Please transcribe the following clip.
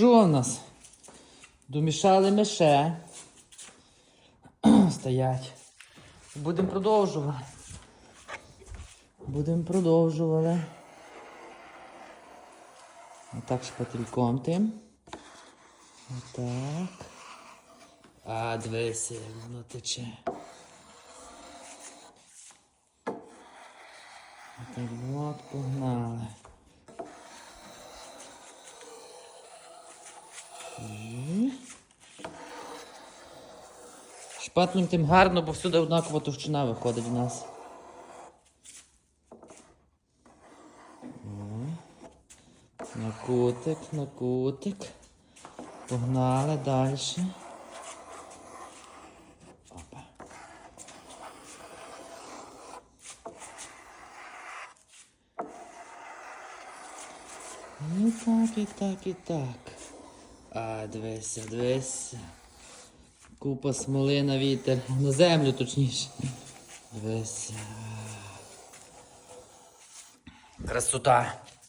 Що в нас? Домішали ми ще. Стоять. Будемо продовжувати. Будемо продовжувати. Отак шпательком тим. Отак. А, дивися, воно тече. Отак от погнали. Шпатлем тим гарно, бо всюди однакова товщина виходить в нас. На кутик, на кутик. Погнали далі. Опа. І так, і так, і так. А, дивися, дивися. Купа смоли на вітер. На землю точніше. Весь Красота.